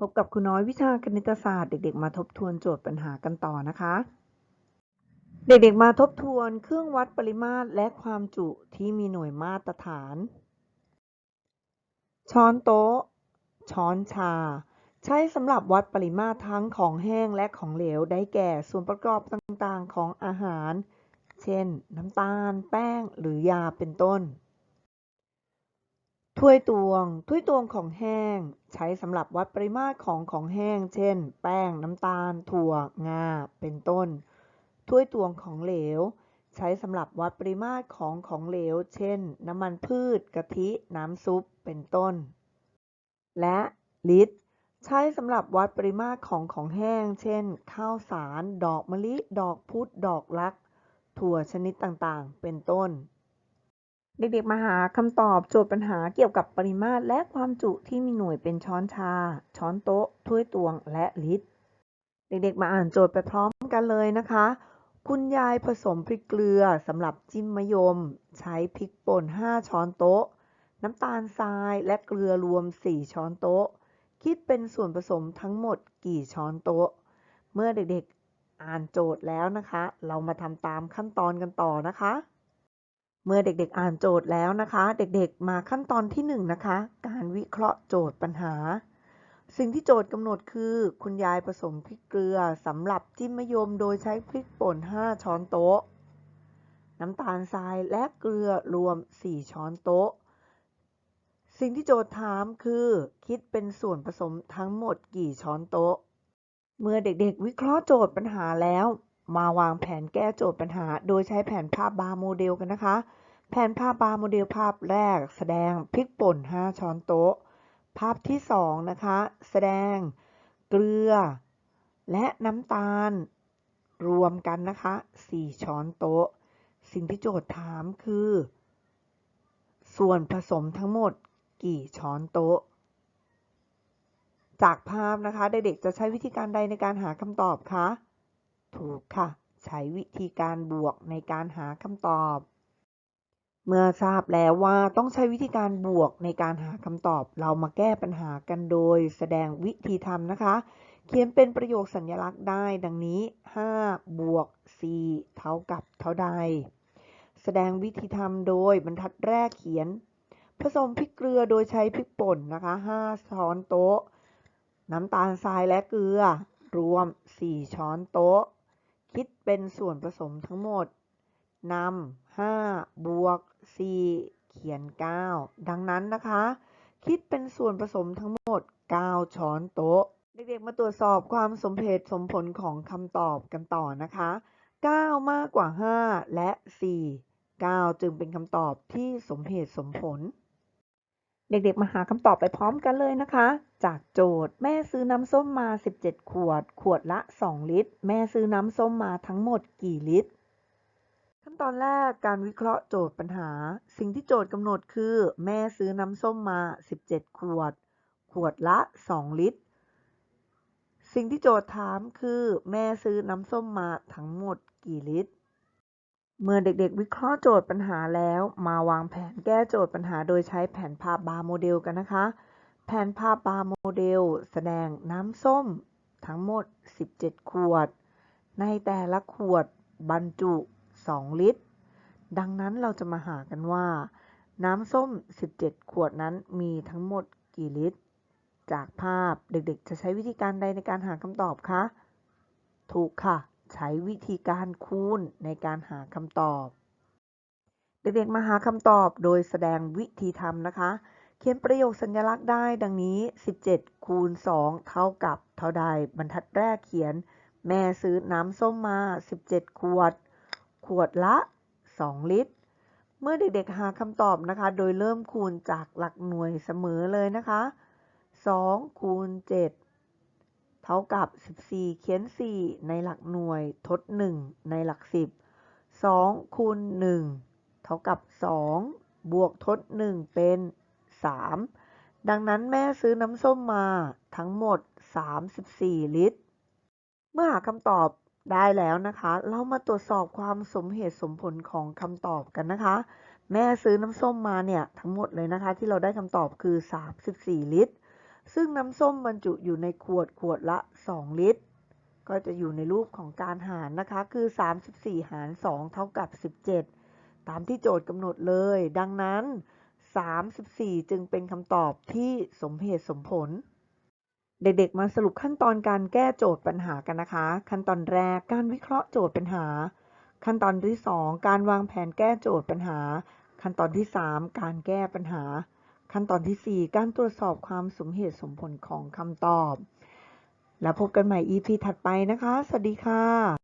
พบกับครูน้อยวิชาคณิตศาสตร์ เด็ก ๆ มาทบทวนโจทย์ปัญหากันต่อนะคะ เด็ก ๆ มาทบทวนเครื่องวัดปริมาตรและความจุที่มีหน่วยมาตรฐาน ช้อนโต๊ะ ช้อนชา ใช้สำหรับวัดปริมาตรทั้งของแห้งและของเหลวได้แก่ส่วนประกอบต่างๆของอาหาร เช่น น้ำตาล แป้ง หรือยาเป็นต้น ถ้วยตวง ถ้วยตวงของแห้ง ใช้สำหรับวัดปริมาตรของของแห้ง เช่น แป้ง น้ำตาล ถั่ว งา เป็นต้น ถ้วยตวงของเหลว ใช้สำหรับวัดปริมาตรของของเหลว เช่น น้ำมันพืช กะทิ น้ำซุป เป็นต้น และลิตร ใช้สำหรับวัดปริมาตรของของแห้ง เช่น ข้าวสาร ดอกมะลิ ดอกพุธดอกรัก ถั่วชนิดต่างๆ เป็นต้น เด็กๆ มาหาคำตอบโจทย์ปัญหาเกี่ยวกับปริมาตรและความจุที่มีหน่วยเป็นช้อนชา ช้อนโต๊ะ ถ้วยตวง และลิตร เด็กๆ มาอ่านโจทย์ไปพร้อมกันเลยนะคะ คุณยายผสมพริกเกลือสำหรับจิ้มมะยม ใช้พริกป่น 5 ช้อนโต๊ะ น้ำตาลทรายและเกลือรวม 4 ช้อนโต๊ะ คิดเป็นส่วนผสมทั้งหมดกี่ช้อนโต๊ะ เมื่อเด็กๆ อ่านโจทย์แล้วนะคะ เรามาทำตามขั้นตอนกันต่อนะคะ เมื่อเด็กๆอ่านโจทย์แล้วนะคะ เด็กๆมาขั้นตอนที่1นะคะ การวิเคราะห์โจทย์ปัญหา สิ่งที่โจทย์กำหนดคือ คุณยายผสมพริกเกลือสำหรับจิ้มมะยมโดยใช้พริกป่น 5 ช้อนโต๊ะ น้ำตาลทรายและเกลือรวม 4 ช้อนโต๊ะ สิ่งที่โจทย์ถามคือ คิดเป็นส่วนผสมทั้งหมดกี่ช้อนโต๊ะ เมื่อเด็กๆ วิเคราะห์โจทย์ปัญหาแล้ว มาวางแผนแก้โจทย์ปัญหา โดยใช้แผนภาพบาร์โมเดลกันนะคะ แผนภาพบาร์โมเดลภาพแรก แสดงพริกป่น 5 ช้อนโต๊ะ ภาพที่ 2 นะคะ แสดงเกลือ และน้ำตาล รวมกันนะคะ 4 ช้อนโต๊ะ สิ่งที่โจทย์ถามคือ ส่วนผสมทั้งหมดกี่ช้อนโต๊ะ จากภาพนะคะเด็กๆจะใช้วิธีการใดในการหาคำตอบคะ ถูกค่ะ ใช้วิธีการบวกในการหาคำตอบ เมื่อทราบแล้วว่าต้องใช้วิธีการบวกในการหาคำตอบ เรามาแก้ปัญหากันโดย แสดงวิธีทำนะคะ เขียนเป็นประโยคสัญลักษณ์ได้ดังนี้ 5 บวก 4 เท่ากับเท่าใด แสดงวิธีทำโดยบรรทัดแรกเขียน ผสมพริกเกลือโดยใช้พริกป่นนะคะ 5 ช้อนโต๊ะน้ำตาลทรายและเกลือ รวม 4 ช้อนโต๊ะ คิดเป็นส่วนผสมทั้งหมดนำ5บวก4เขียน 9 ดังนั้นนะคะ คิดเป็นส่วนผสมทั้งหมด 9 ช้อนโต๊ะ เด็กๆ มาตรวจสอบความสมเหตุสมผลของคำตอบกันต่อนะคะ 9 มากกว่า 5 และ 4 9 จึงเป็นคำตอบที่สมเหตุสมผล เด็กๆ มาหาคำตอบไปพร้อมกันเลยนะคะ จากโจทย์แม่ซื้อน้ำส้มมา 17 ขวด ขวดละ 2 ลิตร แม่ซื้อน้ำส้มมาทั้งหมดกี่ลิตร ขั้นตอนแรกการวิเคราะห์โจทย์ปัญหา สิ่งที่โจทย์กำหนดคือ แม่ซื้อน้ำส้มมา 17 ขวด ขวดละ 2 ลิตร สิ่งที่โจทย์ถามคือ แม่ซื้อน้ำส้มมาทั้งหมดกี่ลิตร เมื่อเด็กๆ วิเคราะห์โจทย์ปัญหาแล้ว มาวางแผนแก้โจทย์ปัญหาโดยใช้แผนภาพบาร์โมเดลกันนะคะ แผนภาพบาร์โมเดล แสดงน้ำส้ม ทั้งหมด 17 ขวด ในแต่ละขวดบรรจุ 2 ลิตร ดังนั้นเราจะมาหากันว่า น้ำส้ม 17 ขวดนั้นมีทั้งหมดกี่ลิตร จากภาพเด็กๆ จะใช้วิธีการใดในการหาคำตอบคะ ถูกค่ะ ใช้วิธีการคูณในการหาคำตอบ เด็กๆมาหาคำตอบโดยแสดงวิธีทำนะคะ เขียนประโยคสัญลักษณ์ได้ดังนี้ 17 คูณ 2 เท่ากับเท่าใด บรรทัดแรกเขียน แม่ซื้อน้ำส้มมา 17 ขวด ขวดละ 2 ลิตร เมื่อเด็กๆหาคำตอบนะคะ โดยเริ่มคูณจากหลักหน่วยเสมอเลยนะคะ 2 คูณ 7 เท่ากับ 14 เขียน 4 ในหลักหน่วย ทด 1 ในหลัก 10 2 คูณ 1 เท่ากับ 2 บวกทด 1 เป็น 3 ดังนั้นแม่ซื้อน้ำส้มมาทั้งหมด 34 ลิตร เมื่อหาคำตอบได้แล้วนะคะ เรามาตรวจสอบความสมเหตุสมผลของคำตอบกันนะคะ แม่ซื้อน้ำส้มมาเนี่ยทั้งหมดเลยนะคะ ที่เราได้คำตอบคือ 34 ลิตร ซึ่งน้ำส้มบรรจุอยู่ในขวดขวดละ 2 ลิตร ก็จะอยู่ในรูปของการหารนะคะ คือ 34 หาร 2 เท่ากับ 17 ตามที่โจทย์กำหนดเลย ดังนั้น 34 จึงเป็นคำตอบที่สมเหตุสมผล เด็กๆ มาสรุปขั้นตอนการแก้โจทย์ปัญหากันนะคะ ขั้นตอนแรกการวิเคราะห์โจทย์ปัญหา ขั้นตอนที่ 2 การวางแผนแก้โจทย์ปัญหา ขั้นตอนที่ 3 การแก้ปัญหา ขั้นตอนที่ 4 การตรวจสอบความสมเหตุสมผลของคำตอบ แล้วพบกันใหม่ EP ถัดไปนะคะ สวัสดีค่ะ